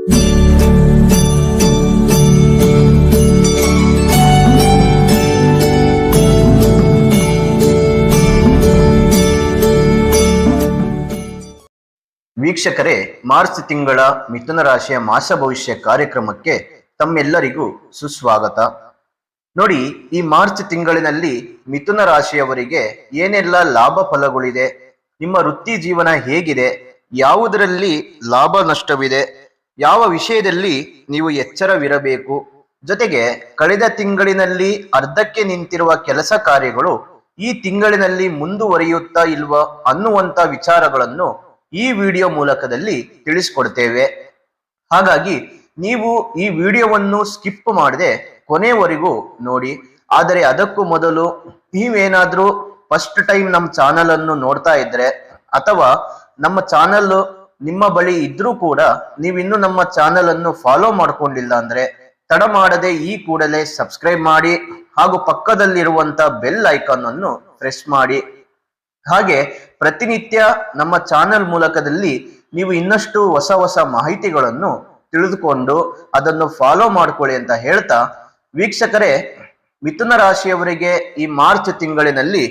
ವೀಕ್ಷಕರೇ, ಮಾರ್ಚ್ ತಿಂಗಳ ಮಿಥುನ ರಾಶಿಯ ಮಾಸ ಭವಿಷ್ಯ ಕಾರ್ಯಕ್ರಮಕ್ಕೆ ತಮ್ಮೆಲ್ಲರಿಗೂ ಸುಸ್ವಾಗತ. ನೋಡಿ, ಈ ಮಾರ್ಚ್ ತಿಂಗಳಿನಲ್ಲಿ ಮಿಥುನ ರಾಶಿಯವರಿಗೆ ಏನೆಲ್ಲ ಲಾಭ ಫಲಗಳಿದೆ, ನಿಮ್ಮ ವೃತ್ತಿ ಜೀವನ ಹೇಗಿದೆ, ಯಾವುದರಲ್ಲಿ ಲಾಭ ನಷ್ಟವಿದೆ ಯಾವ ವಿಷಯದಲ್ಲಿ ನೀವು ಎಚ್ಚರವಿರಬೇಕು? ಜೊತೆಗೆ ಕಳೆದ ತಿಂಗಳಿನಲ್ಲಿ ಅರ್ಧಕ್ಕೆ ನಿಂತಿರುವ ಕೆಲಸ ಕಾರ್ಯಗಳು ಈ ತಿಂಗಳಿನಲ್ಲಿ ಮುಂದುವರಿಯುತ್ತಾ ಇಲ್ವ ಅನ್ನುವಂತ ವಿಚಾರಗಳನ್ನು ಈ ವಿಡಿಯೋ ಮೂಲಕದಲ್ಲಿ ತಿಳಿಸ್ಕೊಡ್ತೇವೆ. ಹಾಗಾಗಿ ನೀವು ಈ ವಿಡಿಯೋವನ್ನು ಸ್ಕಿಪ್ ಮಾಡದೆ ಕೊನೆವರೆಗೂ ನೋಡಿ. ಆದರೆ ಅದಕ್ಕೂ ಮೊದಲು ನೀವೇನಾದ್ರೂ ಫಸ್ಟ್ ಟೈಮ್ ನಮ್ಮ ಚಾನಲ್ ಅನ್ನು ನೋಡ್ತಾ ಇದ್ರೆ ಅಥವಾ ನಮ್ಮ ಚಾನಲ್ ನಿಮ್ಮ ಬಳಿ ಇದ್ರೂ ಕೂಡ ನೀವಿನ್ನು ನಮ್ಮ ಚಾನೆಲ್ ಅನ್ನು ಫಾಲೋ ಮಾಡ್ಕೊಂಡಿಲ್ಲ ಅಂದ್ರೆ ತಡ ಮಾಡದೆ ಈ ಕೂಡಲೇ ಸಬ್ಸ್ಕ್ರೈಬ್ ಮಾಡಿ ಹಾಗೂ ಪಕ್ಕದಲ್ಲಿರುವಂತ ಬೆಲ್ ಐಕಾನ್ ಅನ್ನು ಪ್ರೆಸ್ ಮಾಡಿ. ಹಾಗೆ ಪ್ರತಿನಿತ್ಯ ನಮ್ಮ ಚಾನೆಲ್ ಮೂಲಕದಲ್ಲಿ ನೀವು ಇನ್ನಷ್ಟು ಹೊಸ ಹೊಸ ಮಾಹಿತಿಗಳನ್ನು ತಿಳಿದುಕೊಂಡು ಅದನ್ನು ಫಾಲೋ ಮಾಡ್ಕೊಳ್ಳಿ ಅಂತ ಹೇಳ್ತಾ ವೀಕ್ಷಕರೇ, ಮಿಥುನ ರಾಶಿಯವರಿಗೆ ಈ ಮಾರ್ಚ್ ತಿಂಗಳಿನಲ್ಲಿ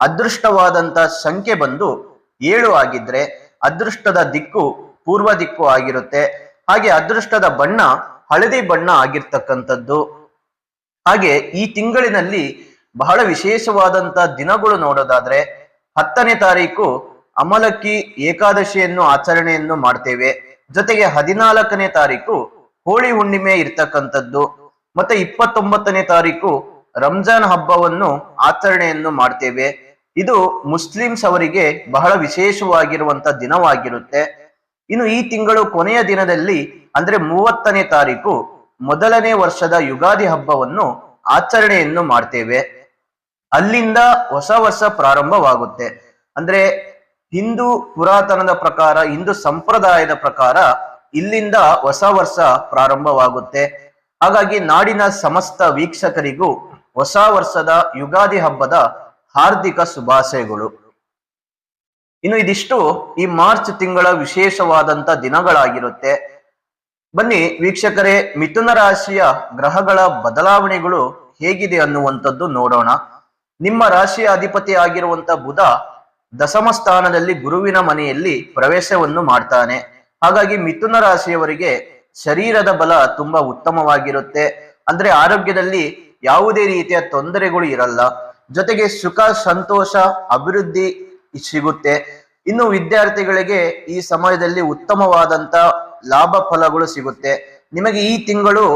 ಅದೃಷ್ಟವಾದಂತ ಸಂಖ್ಯೆ ಬಂದು ಏಳು ಆಗಿದ್ರೆ ಅದೃಷ್ಟದ ದಿಕ್ಕು ಪೂರ್ವ ದಿಕ್ಕು ಆಗಿರುತ್ತೆ. ಹಾಗೆ ಅದೃಷ್ಟದ ಬಣ್ಣ ಹಳದಿ ಬಣ್ಣ ಆಗಿರ್ತಕ್ಕಂಥದ್ದು. ಹಾಗೆ ಈ ತಿಂಗಳಿನಲ್ಲಿ ಬಹಳ ವಿಶೇಷವಾದಂತ ದಿನಗಳು ನೋಡೋದಾದ್ರೆ ಹತ್ತನೇ ತಾರೀಕು ಅಮಲಕ್ಕಿ ಏಕಾದಶಿಯನ್ನು ಆಚರಣೆಯನ್ನು ಮಾಡ್ತೇವೆ. ಜೊತೆಗೆ ಹದಿನಾಲ್ಕನೇ ತಾರೀಕು ಹೋಳಿ ಹುಣ್ಣಿಮೆ ಇರ್ತಕ್ಕಂಥದ್ದು. ಮತ್ತೆ ಇಪ್ಪತ್ತೊಂಬತ್ತನೇ ತಾರೀಕು ರಂಜಾನ್ ಹಬ್ಬವನ್ನು ಆಚರಣೆಯನ್ನು ಮಾಡ್ತೇವೆ. ಇದು ಮುಸ್ಲಿಮ್ಸ್ ಅವರಿಗೆ ಬಹಳ ವಿಶೇಷವಾಗಿರುವಂತ ದಿನವಾಗಿರುತ್ತೆ. ಇನ್ನು ಈ ತಿಂಗಳು ಕೊನೆಯ ದಿನದಲ್ಲಿ, ಅಂದ್ರೆ ಮೂವತ್ತನೇ ತಾರೀಕು, ಮೊದಲನೇ ವರ್ಷದ ಯುಗಾದಿ ಹಬ್ಬವನ್ನು ಆಚರಣೆಯನ್ನು ಮಾಡ್ತೇವೆ. ಅಲ್ಲಿಂದ ಹೊಸ ವರ್ಷ ಪ್ರಾರಂಭವಾಗುತ್ತೆ. ಅಂದ್ರೆ ಹಿಂದೂ ಪುರಾತನದ ಪ್ರಕಾರ, ಹಿಂದೂ ಸಂಪ್ರದಾಯದ ಪ್ರಕಾರ ಇಲ್ಲಿಂದ ಹೊಸ ವರ್ಷ ಪ್ರಾರಂಭವಾಗುತ್ತೆ. ಹಾಗಾಗಿ ನಾಡಿನ ಸಮಸ್ತ ವೀಕ್ಷಕರಿಗೂ ಹೊಸ ವರ್ಷದ ಯುಗಾದಿ ಹಬ್ಬದ ಹಾರ್ದಿಕ ಶುಭಾಶಯಗಳು. ಇನ್ನು ಇದಿಷ್ಟು ಈ ಮಾರ್ಚ್ ತಿಂಗಳ ವಿಶೇಷವಾದಂತ ದಿನಗಳಾಗಿರುತ್ತೆ. ಬನ್ನಿ ವೀಕ್ಷಕರೇ, ಮಿಥುನ ರಾಶಿಯ ಗ್ರಹಗಳ ಬದಲಾವಣೆಗಳು ಹೇಗಿದೆ ಅನ್ನುವಂಥದ್ದು ನೋಡೋಣ. ನಿಮ್ಮ ರಾಶಿಯ ಅಧಿಪತಿ ಆಗಿರುವಂತ ಬುಧ ದಶಮ ಸ್ಥಾನದಲ್ಲಿ ಗುರುವಿನ ಮನೆಯಲ್ಲಿ ಪ್ರವೇಶವನ್ನು ಮಾಡ್ತಾನೆ. ಹಾಗಾಗಿ ಮಿಥುನ ರಾಶಿಯವರಿಗೆ ಶರೀರದ ಬಲ ತುಂಬಾ ಉತ್ತಮವಾಗಿರುತ್ತೆ. ಅಂದ್ರೆ ಆರೋಗ್ಯದಲ್ಲಿ ಯಾವುದೇ ರೀತಿಯ ತೊಂದರೆಗಳು ಇರಲ್ಲ. ಜೊತೆಗೆ ಸುಖ, ಸಂತೋಷ, ಅಭಿವೃದ್ಧಿ ಸಿಗುತ್ತೆ. ಇನ್ನು ವಿದ್ಯಾರ್ಥಿಗಳಿಗೆ ಈ ಸಮಯದಲ್ಲಿ ಉತ್ತಮವಾದಂತ ಲಾಭ ಫಲಗಳು ಸಿಗುತ್ತೆ. ನಿಮಗೆ ಈ ತಿಂಗಳು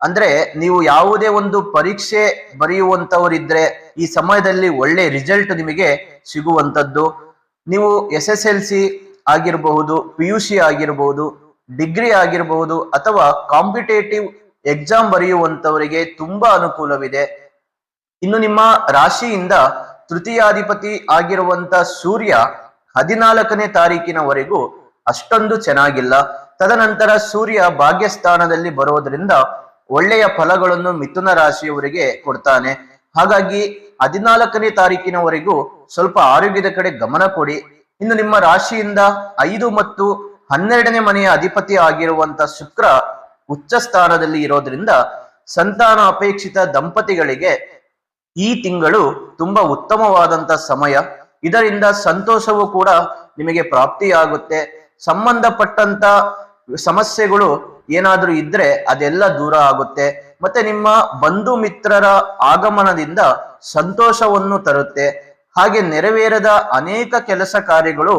ಅಂದ್ರೆ ನೀವು ಯಾವುದೇ ಒಂದು ಪರೀಕ್ಷೆ ಬರೆಯುವಂತವರಿದ್ರೆ ಈ ಸಮಯದಲ್ಲಿ ಒಳ್ಳೆ ರಿಸಲ್ಟ್ ನಿಮಗೆ ಸಿಗುವಂತದ್ದು. ನೀವು ಎಸ್ ಎಸ್ ಎಲ್ ಸಿ ಆಗಿರಬಹುದು ಪಿ ಯು ಸಿ ಆಗಿರಬಹುದು, ಡಿಗ್ರಿ ಆಗಿರಬಹುದು ಅಥವಾ ಕಾಂಪಿಟೇಟಿವ್ ಎಕ್ಸಾಮ್ ಬರೆಯುವಂತವರಿಗೆ ತುಂಬಾ ಅನುಕೂಲವಿದೆ. ಇನ್ನು ನಿಮ್ಮ ರಾಶಿಯಿಂದ ತೃತೀಯಾಧಿಪತಿ ಆಗಿರುವಂತ ಸೂರ್ಯ ಹದಿನಾಲ್ಕನೇ ತಾರೀಕಿನವರೆಗೂ ಅಷ್ಟೊಂದು ಚೆನ್ನಾಗಿಲ್ಲ. ತದನಂತರ ಸೂರ್ಯ ಭಾಗ್ಯಸ್ಥಾನದಲ್ಲಿ ಬರೋದ್ರಿಂದ ಒಳ್ಳೆಯ ಫಲಗಳನ್ನು ಮಿಥುನ ರಾಶಿಯವರಿಗೆ ಕೊಡ್ತಾನೆ. ಹಾಗಾಗಿ ಹದಿನಾಲ್ಕನೇ ತಾರೀಕಿನವರೆಗೂ ಸ್ವಲ್ಪ ಆರೋಗ್ಯದ ಕಡೆ ಗಮನ ಕೊಡಿ. ಇನ್ನು ನಿಮ್ಮ ರಾಶಿಯಿಂದ ಐದು ಮತ್ತು ಹನ್ನೆರಡನೇ ಮನೆಯ ಅಧಿಪತಿ ಆಗಿರುವಂತ ಶುಕ್ರ ಉಚ್ಚ ಸ್ಥಾನದಲ್ಲಿ ಇರೋದ್ರಿಂದ ಸಂತಾನ ಅಪೇಕ್ಷಿತ ದಂಪತಿಗಳಿಗೆ ಈ ತಿಂಗಳು ತುಂಬಾ ಉತ್ತಮವಾದಂತ ಸಮಯ. ಇದರಿಂದ ಸಂತೋಷವೂ ಕೂಡ ನಿಮಗೆ ಪ್ರಾಪ್ತಿಯಾಗುತ್ತೆ. ಸಂಬಂಧಪಟ್ಟಂತ ಸಮಸ್ಯೆಗಳು ಏನಾದ್ರೂ ಇದ್ರೆ ಅದೆಲ್ಲ ದೂರ ಆಗುತ್ತೆ. ಮತ್ತೆ ನಿಮ್ಮ ಬಂಧು ಮಿತ್ರರ ಆಗಮನದಿಂದ ಸಂತೋಷವನ್ನು ತರುತ್ತೆ. ಹಾಗೆ ನೆರವೇರದ ಅನೇಕ ಕೆಲಸ ಕಾರ್ಯಗಳು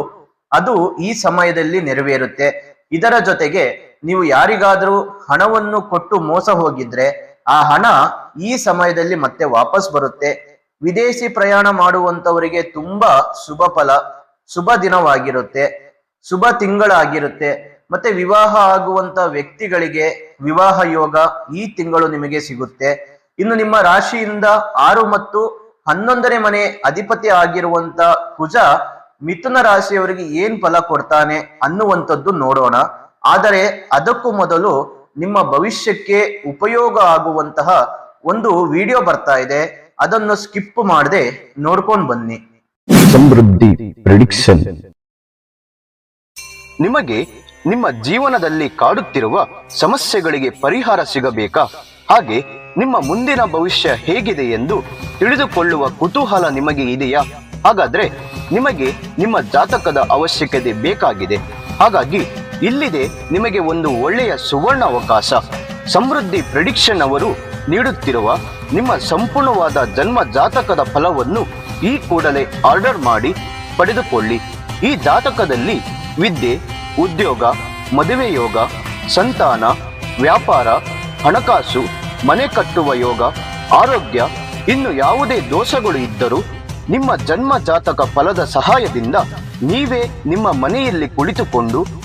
ಅದು ಈ ಸಮಯದಲ್ಲಿ ನೆರವೇರುತ್ತೆ. ಇದರ ಜೊತೆಗೆ ನೀವು ಯಾರಿಗಾದರೂ ಹಣವನ್ನು ಕೊಟ್ಟು ಮೋಸ ಹೋಗಿದ್ರೆ ಆ ಹಣ ಈ ಸಮಯದಲ್ಲಿ ಮತ್ತೆ ವಾಪಸ್ ಬರುತ್ತೆ. ವಿದೇಶಿ ಪ್ರಯಾಣ ಮಾಡುವಂತವರಿಗೆ ತುಂಬಾ ಶುಭ ಫಲ, ಶುಭ ದಿನವಾಗಿರುತ್ತೆ, ಶುಭ ತಿಂಗಳಾಗಿರುತ್ತೆ. ಮತ್ತೆ ವಿವಾಹ ಆಗುವಂತ ವ್ಯಕ್ತಿಗಳಿಗೆ ವಿವಾಹ ಯೋಗ ಈ ತಿಂಗಳು ನಿಮಗೆ ಸಿಗುತ್ತೆ. ಇನ್ನು ನಿಮ್ಮ ರಾಶಿಯಿಂದ ಆರು ಮತ್ತು ಹನ್ನೊಂದನೇ ಮನೆ ಅಧಿಪತಿ ಆಗಿರುವಂತ ಕುಜ ಮಿಥುನ ರಾಶಿಯವರಿಗೆ ಏನ್ ಫಲ ಕೊಡ್ತಾನೆ ಅನ್ನುವಂಥದ್ದು ನೋಡೋಣ. ಆದರೆ ಅದಕ್ಕೂ ಮೊದಲು ನಿಮ್ಮ ಭವಿಷ್ಯಕ್ಕೆ ಉಪಯೋಗ ಆಗುವಂತಹ ಒಂದು ವಿಡಿಯೋ ಬರ್ತಾ ಇದೆ. ಅದನ್ನು ಸ್ಕಿಪ್ ಮಾಡದೆ ನೋಡ್ಕೊಂಡು ಬನ್ನಿ. ಸಮೃದ್ಧಿ ಪ್ರಿಡಿಕ್ಷನ್ ನಿಮಗೆ ನಿಮ್ಮ ಜೀವನದಲ್ಲಿ ಕಾಡುತ್ತಿರುವ ಸಮಸ್ಯೆಗಳಿಗೆ ಪರಿಹಾರ ಸಿಗಬೇಕಾ? ಹಾಗೆ ನಿಮ್ಮ ಮುಂದಿನ ಭವಿಷ್ಯ ಹೇಗಿದೆ ಎಂದು ತಿಳಿದುಕೊಳ್ಳುವ ಕುತೂಹಲ ನಿಮಗೆ ಇದೆಯಾ? ಹಾಗಾದ್ರೆ ನಿಮಗೆ ನಿಮ್ಮ ಜಾತಕದ ಅವಶ್ಯಕತೆ ಬೇಕಾಗಿದೆ. ಹಾಗಾಗಿ ಇಲ್ಲಿದೆ ನಿಮಗೆ ಒಂದು ಒಳ್ಳೆಯ ಸುವರ್ಣ ಅವಕಾಶ. ಸಮೃದ್ಧಿ ಪ್ರಿಡಿಕ್ಷನ್ ಅವರು ನೀಡುತ್ತಿರುವ ನಿಮ್ಮ ಸಂಪೂರ್ಣವಾದ ಜನ್ಮ ಜಾತಕದ ಫಲವನ್ನು ಈ ಕೂಡಲೇ ಆರ್ಡರ್ ಮಾಡಿ ಪಡೆದುಕೊಳ್ಳಿ. ಈ ಜಾತಕದಲ್ಲಿ ವಿದ್ಯೆ, ಉದ್ಯೋಗ, ಮದುವೆ ಯೋಗ, ಸಂತಾನ, ವ್ಯಾಪಾರ, ಹಣಕಾಸು, ಮನೆ ಕಟ್ಟುವ ಯೋಗ, ಆರೋಗ್ಯ, ಇನ್ನು ಯಾವುದೇ ದೋಷಗಳು ಇದ್ದರೂ ನಿಮ್ಮ ಜನ್ಮ ಜಾತಕ ಫಲದ ಸಹಾಯದಿಂದ ನೀವೇ ನಿಮ್ಮ ಮನೆಯಲ್ಲಿ ಕುಳಿತುಕೊಂಡು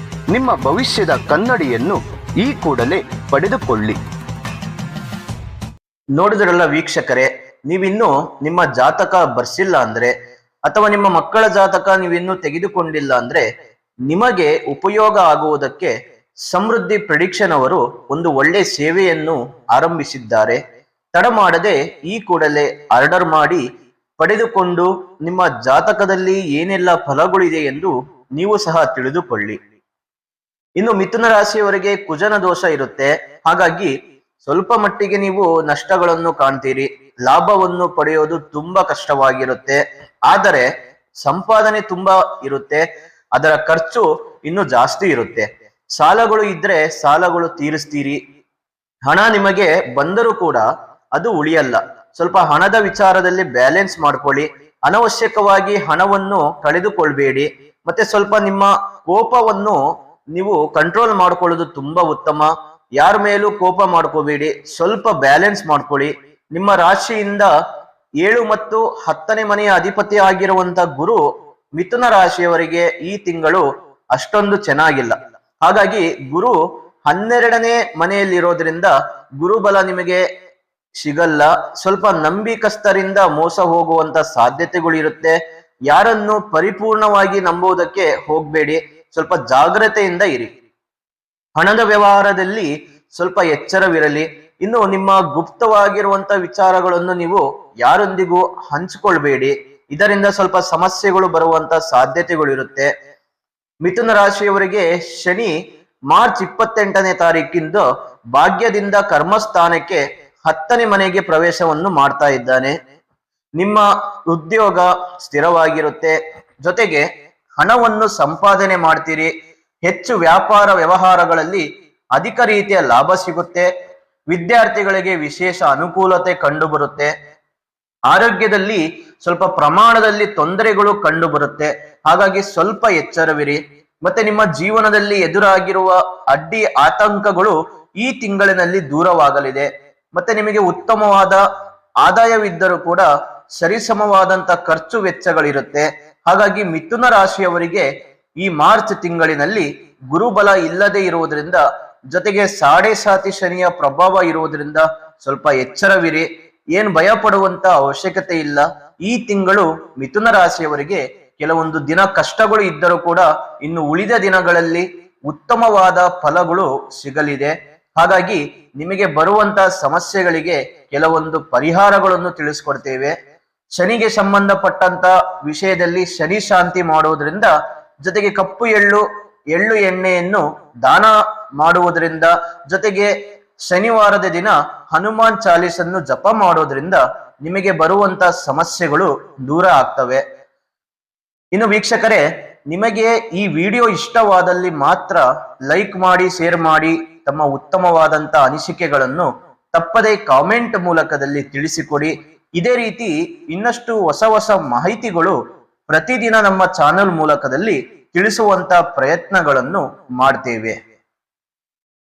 ನಿಮ್ಮ ಭವಿಷ್ಯದ ಕನ್ನಡಿಯನ್ನು ಈ ಕೂಡಲೇ ಪಡೆದುಕೊಳ್ಳಿ. ನೋಡಿದ್ರಲ್ಲ ವೀಕ್ಷಕರೇ, ನೀವಿನ್ನು ನಿಮ್ಮ ಜಾತಕ ಬರ್ಸಿಲ್ಲ ಅಂದ್ರೆ ಅಥವಾ ನಿಮ್ಮ ಮಕ್ಕಳ ಜಾತಕ ನೀವಿನ್ನು ತೆಗೆದುಕೊಂಡಿಲ್ಲ ಅಂದ್ರೆ ನಿಮಗೆ ಉಪಯೋಗ ಆಗುವುದಕ್ಕೆ ಸಮೃದ್ಧಿ ಪ್ರಿಡಿಕ್ಷನ್ ಅವರು ಒಂದು ಒಳ್ಳೆ ಸೇವೆಯನ್ನು ಆರಂಭಿಸಿದ್ದಾರೆ. ತಡ ಮಾಡದೆ ಈ ಕೂಡಲೇ ಆರ್ಡರ್ ಮಾಡಿ ಪಡೆದುಕೊಂಡು ನಿಮ್ಮ ಜಾತಕದಲ್ಲಿ ಏನೆಲ್ಲ ಫಲಗಳಿದೆ ಎಂದು ನೀವು ಸಹ ತಿಳಿದುಕೊಳ್ಳಿ. ಇನ್ನು ಮಿಥುನ ರಾಶಿಯವರಿಗೆ ಕುಜನ ದೋಷ ಇರುತ್ತೆ. ಹಾಗಾಗಿ ಸ್ವಲ್ಪ ಮಟ್ಟಿಗೆ ನೀವು ನಷ್ಟಗಳನ್ನು ಕಾಣ್ತೀರಿ. ಲಾಭವನ್ನು ಪಡೆಯೋದು ತುಂಬಾ ಕಷ್ಟವಾಗಿರುತ್ತೆ. ಆದರೆ ಸಂಪಾದನೆ ತುಂಬಾ ಇರುತ್ತೆ. ಅದರ ಖರ್ಚು ಇನ್ನು ಜಾಸ್ತಿ ಇರುತ್ತೆ. ಸಾಲಗಳು ಇದ್ರೆ ಸಾಲಗಳು ತೀರಿಸ್ತೀರಿ. ಹಣ ನಿಮಗೆ ಬಂದರೂ ಕೂಡ ಅದು ಉಳಿಯಲ್ಲ. ಸ್ವಲ್ಪ ಹಣದ ವಿಚಾರದಲ್ಲಿ ಬ್ಯಾಲೆನ್ಸ್ ಮಾಡ್ಕೊಳ್ಳಿ. ಅನವಶ್ಯಕವಾಗಿ ಹಣವನ್ನು ಕಳೆದುಕೊಳ್ಬೇಡಿ. ಮತ್ತೆ ಸ್ವಲ್ಪ ನಿಮ್ಮ ಕೋಪವನ್ನು ನೀವು ಕಂಟ್ರೋಲ್ ಮಾಡ್ಕೊಳ್ಳೋದು ತುಂಬಾ ಉತ್ತಮ. ಯಾರ ಮೇಲೂ ಕೋಪ ಮಾಡ್ಕೋಬೇಡಿ. ಸ್ವಲ್ಪ ಬ್ಯಾಲೆನ್ಸ್ ಮಾಡ್ಕೊಳ್ಳಿ. ನಿಮ್ಮ ರಾಶಿಯಿಂದ ಏಳು ಮತ್ತು ಹತ್ತನೇ ಮನೆಯ ಅಧಿಪತಿ ಆಗಿರುವಂತ ಗುರು ಮಿಥುನ ರಾಶಿಯವರಿಗೆ ಈ ತಿಂಗಳು ಅಷ್ಟೊಂದು ಚೆನ್ನಾಗಿಲ್ಲ. ಹಾಗಾಗಿ ಗುರು ಹನ್ನೆರಡನೇ ಮನೆಯಲ್ಲಿರೋದ್ರಿಂದ ಗುರುಬಲ ನಿಮಗೆ ಸಿಗಲ್ಲ. ಸ್ವಲ್ಪ ನಂಬಿಕಸ್ಥರಿಂದ ಮೋಸ ಹೋಗುವಂತ ಸಾಧ್ಯತೆಗಳು ಇರುತ್ತೆ ಯಾರನ್ನು ಪರಿಪೂರ್ಣವಾಗಿ ನಂಬುವುದಕ್ಕೆ ಹೋಗ್ಬೇಡಿ. ಸ್ವಲ್ಪ ಜಾಗ್ರತೆಯಿಂದ ಇರಿ. ಹಣದ ವ್ಯವಹಾರದಲ್ಲಿ ಸ್ವಲ್ಪ ಎಚ್ಚರವಿರಲಿ. ಇನ್ನು ನಿಮ್ಮ ಗುಪ್ತವಾಗಿರುವಂತ ವಿಚಾರಗಳನ್ನು ನೀವು ಯಾರೊಂದಿಗೂ ಹಂಚಿಕೊಳ್ಬೇಡಿ. ಇದರಿಂದ ಸ್ವಲ್ಪ ಸಮಸ್ಯೆಗಳು ಬರುವಂತ ಸಾಧ್ಯತೆಗಳು ಇರುತ್ತೆ. ಮಿಥುನ ರಾಶಿಯವರಿಗೆ ಶನಿ ಮಾರ್ಚ್ ಇಪ್ಪತ್ತೆಂಟನೇ ತಾರೀಕಿಂದು ಭಾಗ್ಯದಿಂದ ಕರ್ಮಸ್ಥಾನಕ್ಕೆ ಹತ್ತನೇ ಮನೆಗೆ ಪ್ರವೇಶವನ್ನು ಮಾಡ್ತಾ ಇದ್ದಾನೆ. ನಿಮ್ಮ ಉದ್ಯೋಗ ಸ್ಥಿರವಾಗಿರುತ್ತೆ. ಜೊತೆಗೆ ಹಣವನ್ನು ಸಂಪಾದನೆ ಮಾಡ್ತೀರಿ. ಹೆಚ್ಚು ವ್ಯಾಪಾರ ವ್ಯವಹಾರಗಳಲ್ಲಿ ಅಧಿಕ ರೀತಿಯ ಲಾಭ ಸಿಗುತ್ತೆ. ವಿದ್ಯಾರ್ಥಿಗಳಿಗೆ ವಿಶೇಷ ಅನುಕೂಲತೆ ಕಂಡು ಬರುತ್ತೆ ಆರೋಗ್ಯದಲ್ಲಿ ಸ್ವಲ್ಪ ಪ್ರಮಾಣದಲ್ಲಿ ತೊಂದರೆಗಳು ಕಂಡು ಬರುತ್ತೆ ಹಾಗಾಗಿ ಸ್ವಲ್ಪ ಎಚ್ಚರವಿರಿ. ಮತ್ತೆ ನಿಮ್ಮ ಜೀವನದಲ್ಲಿ ಎದುರಾಗಿರುವ ಅಡ್ಡಿ ಆತಂಕಗಳು ಈ ತಿಂಗಳಿನಲ್ಲಿ ದೂರವಾಗಲಿದೆ. ಮತ್ತೆ ನಿಮಗೆ ಉತ್ತಮವಾದ ಆದಾಯವಿದ್ದರೂ ಕೂಡ ಸರಿಸಮವಾದಂತ ಖರ್ಚು ವೆಚ್ಚಗಳಿರುತ್ತೆ. ಹಾಗಾಗಿ ಮಿಥುನ ರಾಶಿಯವರಿಗೆ ಈ ಮಾರ್ಚ್ ತಿಂಗಳಿನಲ್ಲಿ ಗುರುಬಲ ಇಲ್ಲದೆ ಇರುವುದರಿಂದ, ಜೊತೆಗೆ ಸಾಡೆ ಸಾತಿ ಶನಿಯ ಪ್ರಭಾವ ಇರುವುದರಿಂದ ಸ್ವಲ್ಪ ಎಚ್ಚರವಿರಿ. ಏನ್ ಭಯ ಪಡುವಂತ ಅವಶ್ಯಕತೆ ಇಲ್ಲ. ಈ ತಿಂಗಳು ಮಿಥುನ ರಾಶಿಯವರಿಗೆ ಕೆಲವೊಂದು ದಿನ ಕಷ್ಟಗಳು ಇದ್ದರೂ ಕೂಡ ಇನ್ನು ಉಳಿದ ದಿನಗಳಲ್ಲಿ ಉತ್ತಮವಾದ ಫಲಗಳು ಸಿಗಲಿದೆ. ಹಾಗಾಗಿ ನಿಮಗೆ ಬರುವಂತ ಸಮಸ್ಯೆಗಳಿಗೆ ಕೆಲವೊಂದು ಪರಿಹಾರಗಳನ್ನು ತಿಳಿಸ್ಕೊಡ್ತೇವೆ. ಶನಿಗೆ ಸಂಬಂಧಪಟ್ಟಂತ ವಿಷಯದಲ್ಲಿ ಶನಿ ಶಾಂತಿ ಮಾಡುವುದರಿಂದ ಜೊತೆಗೆ ಕಪ್ಪು ಎಳ್ಳು ಎಳ್ಳು ಎಣ್ಣೆಯನ್ನು ದಾನ ಮಾಡುವುದರಿಂದ ಜೊತೆಗೆ ಶನಿವಾರದ ದಿನ ಹನುಮಾನ್ ಚಾಲೀಸನ್ನು ಜಪ ಮಾಡೋದ್ರಿಂದ ನಿಮಗೆ ಬರುವಂತ ಸಮಸ್ಯೆಗಳು ದೂರ ಆಗ್ತವೆ. ಇನ್ನು ವೀಕ್ಷಕರೇ, ನಿಮಗೆ ಈ ವಿಡಿಯೋ ಇಷ್ಟವಾದಲ್ಲಿ ಮಾತ್ರ ಲೈಕ್ ಮಾಡಿ, ಶೇರ್ ಮಾಡಿ, ತಮ್ಮ ಉತ್ತಮವಾದಂತ ಅನಿಸಿಕೆಗಳನ್ನು ತಪ್ಪದೇ ಕಾಮೆಂಟ್ ಮೂಲಕದಲ್ಲಿ ತಿಳಿಸಿಕೊಡಿ. ಇದೇ ರೀತಿ ಇನ್ನಷ್ಟು ಹೊಸ ಹೊಸ ಮಾಹಿತಿಗಳು ಪ್ರತಿದಿನ ನಮ್ಮ ಚಾನೆಲ್ ಮೂಲಕದಲ್ಲಿ ತಿಳಿಸುವಂತ ಪ್ರಯತ್ನಗಳನ್ನು ಮಾಡ್ತೇವೆ.